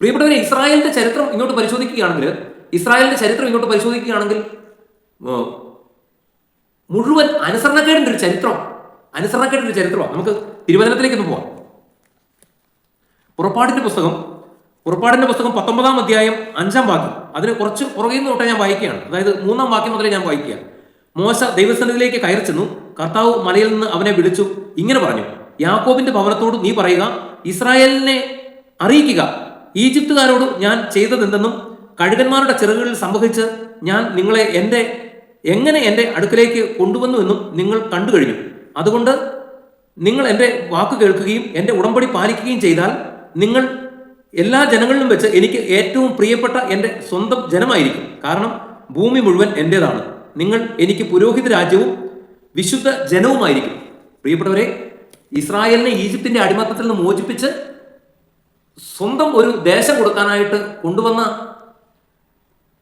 പ്രിയപ്പെട്ടവരെ ഇസ്രായേലിന്റെ ചരിത്രം ഇങ്ങോട്ട് പരിശോധിക്കുകയാണെങ്കിൽ ഇസ്രായേലിന്റെ ചരിത്രം ഇങ്ങോട്ട് പരിശോധിക്കുകയാണെങ്കിൽ മുഴുവൻ അനുസരണക്കേടിന്റെ ഒരു ചരിത്രം അനുസരണക്കേടിന്റെ ഒരു ചരിത്രമാണ് നമുക്ക് തിരുവനന്തപുരത്തിലേക്ക് ഒന്ന് പോവാം. പുറപ്പാടിന്റെ പുസ്തകം പുറപ്പാടിന്റെ പുസ്തകം പത്തൊമ്പതാം അധ്യായം അഞ്ചാം വാക്യം. അതിന് കുറച്ച് പുറകിൽ നിന്ന് തൊട്ടേ ഞാൻ വായിക്കുകയാണ്. അതായത് മൂന്നാം വാക്യം മുതലേ ഞാൻ വായിക്കുക മോശ ദൈവസന്നിധിയിലേക്ക് കയറി ചെന്നു കർത്താവ് മലയിൽ നിന്ന് അവനെ വിളിച്ചു ഇങ്ങനെ പറഞ്ഞു യാക്കോബിന്റെ ഭവനത്തോട് നീ പറയുക ഇസ്രായേലിനെ അറിയിക്കുക ഈജിപ്തുകാരോട് ഞാൻ ചെയ്തതെന്തെന്നും കഴുകന്മാരുടെ ചിറകുകളിൽ സംഭവിച്ച് ഞാൻ നിങ്ങളെ എന്റെ എങ്ങനെ എന്റെ അടുക്കലേക്ക് കൊണ്ടുവന്നുവെന്നും നിങ്ങൾ കണ്ടു കഴിഞ്ഞു. അതുകൊണ്ട് നിങ്ങൾ എന്റെ വാക്ക് കേൾക്കുകയും എന്റെ ഉടമ്പടി പാലിക്കുകയും ചെയ്താൽ നിങ്ങൾ എല്ലാ ജനങ്ങളിലും വെച്ച് എനിക്ക് ഏറ്റവും പ്രിയപ്പെട്ട എന്റെ സ്വന്തം ജനമായിരിക്കും. കാരണം ഭൂമി മുഴുവൻ എന്റേതാണ് നിങ്ങൾ എനിക്ക് പുരോഹിത രാജ്യവും വിശുദ്ധ ജനവുമായിരിക്കും. പ്രിയപ്പെട്ടവരെ ഇസ്രായേലിനെ ഈജിപ്തിന്റെ അടിമത്തത്തിൽ നിന്ന് മോചിപ്പിച്ച് സ്വന്തം ഒരു ദേശം കൊടുക്കാനായിട്ട് കൊണ്ടുവന്ന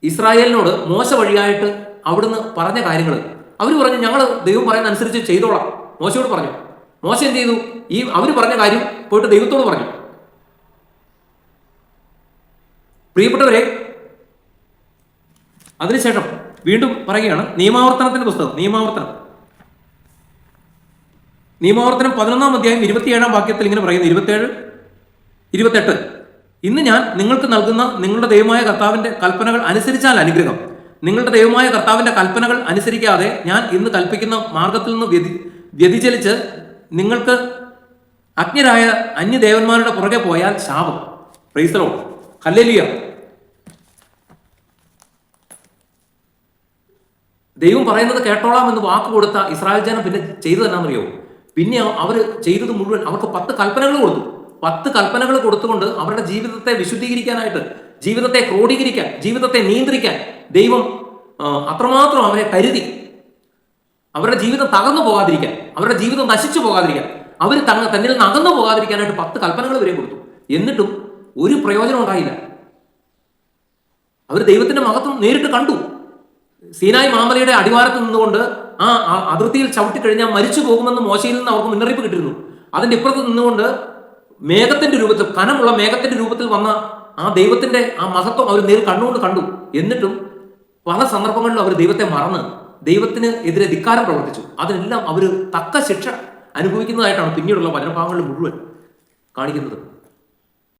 ഇസ്രായേലിനോട് മോശ വഴിയായിട്ട് അവിടുന്ന് പറഞ്ഞ കാര്യങ്ങൾ അവർ പറഞ്ഞു ഞങ്ങൾ ദൈവം പറയുന്ന അനുസരിച്ച് ചെയ്തോളാം. മോശയോട് പറഞ്ഞു. മോശ എന്ത് ചെയ്തു? ഈ അവർ പറഞ്ഞ കാര്യം പോയിട്ട് ദൈവത്തോട് പറഞ്ഞു. പ്രിയപ്പെട്ടവരെ അതിനുശേഷം വീണ്ടും പറയുകയാണ് നിയമാവർത്തനത്തിന്റെ പുസ്തകം. നിയമാവർത്തനം. നിയമാവർത്തനം പതിനൊന്നാം അധ്യായം ഇരുപത്തിയേഴാം വാക്യത്തിൽ ഇങ്ങനെ പറയുന്നു. ഇരുപത്തേഴ് ഇരുപത്തെട്ട്. ഇന്ന് ഞാൻ നിങ്ങൾക്ക് നൽകുന്ന നിങ്ങളുടെ ദൈവമായ കർത്താവിന്റെ കൽപ്പനകൾ അനുസരിച്ചാൽ അനുഗ്രഹം. നിങ്ങളുടെ ദൈവമായ കർത്താവിന്റെ കൽപ്പനകൾ അനുസരിക്കാതെ ഞാൻ ഇന്ന് കൽപ്പിക്കുന്ന മാർഗത്തിൽ നിന്ന് വ്യതി വ്യതിചലിച്ച് നിങ്ങൾക്ക് അജ്ഞരായ അന്യദേവന്മാരുടെ പുറകെ പോയാൽ ശാപം. പ്രൈസലോ ഹല്ലേലിയ ദൈവം പറയുന്നത് കേട്ടോളാം എന്ന് വാക്ക് കൊടുത്ത ഇസ്രായേൽ ജനം പിന്നെ ചെയ്തു എന്നാണെന്നറിയോ പിന്നെ അവർ ചെയ്തത് മുഴുവൻ അവർക്ക് പത്ത് കൽപ്പനകൾ കൊടുത്തു. പത്ത് കൽപ്പനകൾ കൊടുത്തുകൊണ്ട് അവരുടെ ജീവിതത്തെ വിശുദ്ധീകരിക്കാനായിട്ട് ജീവിതത്തെ ക്രോഡീകരിക്കാൻ ജീവിതത്തെ നിയന്ത്രിക്കാൻ ദൈവം അത്രമാത്രം അവരെ കരുതി. അവരുടെ ജീവിതം തകർന്നു പോകാതിരിക്കാൻ അവരുടെ ജീവിതം നശിച്ചു പോകാതിരിക്കാൻ അവർ തങ്ങ തന്നിൽ നിന്ന് അകന്നു പോകാതിരിക്കാനായിട്ട് പത്ത് കൽപ്പനകൾ വരെ കൊടുത്തു. എന്നിട്ടും ഒരു പ്രയോജനം ഉണ്ടായില്ല. അവർ ദൈവത്തിന്റെ മഹത്വം നേരിട്ട് കണ്ടു. സീനായ് മാമലയുടെ അടിവാരത്ത് നിന്നുകൊണ്ട് ആ അതിർത്തിയിൽ ചവിട്ടിക്കഴിഞ്ഞാൽ മരിച്ചു പോകുമെന്ന് മോശയിൽ നിന്ന് അവർക്ക് മുന്നറിയിപ്പ് കിട്ടിയിരുന്നു. അതിന്റെ ഇപ്പുറത്ത് നിന്നുകൊണ്ട് മേഘത്തിന്റെ രൂപത്തിൽ കനമുള്ള മേഘത്തിന്റെ രൂപത്തിൽ വന്ന ആ ദൈവത്തിന്റെ ആ മഹത്വം അവർ നേരിൽ കണ്ണുകൊണ്ട് കണ്ടു. എന്നിട്ടും പല സന്ദർഭങ്ങളിലും അവർ ദൈവത്തെ മറന്ന് ദൈവത്തിന് എതിരെ ധിക്കാരം പ്രവർത്തിച്ചു. അതിനെല്ലാം അവർ തക്ക ശിക്ഷ അനുഭവിക്കുന്നതായിട്ടാണ് പിന്നീടുള്ള വചനഭാഗങ്ങളിൽ മുഴുവൻ കാണിക്കുന്നത്.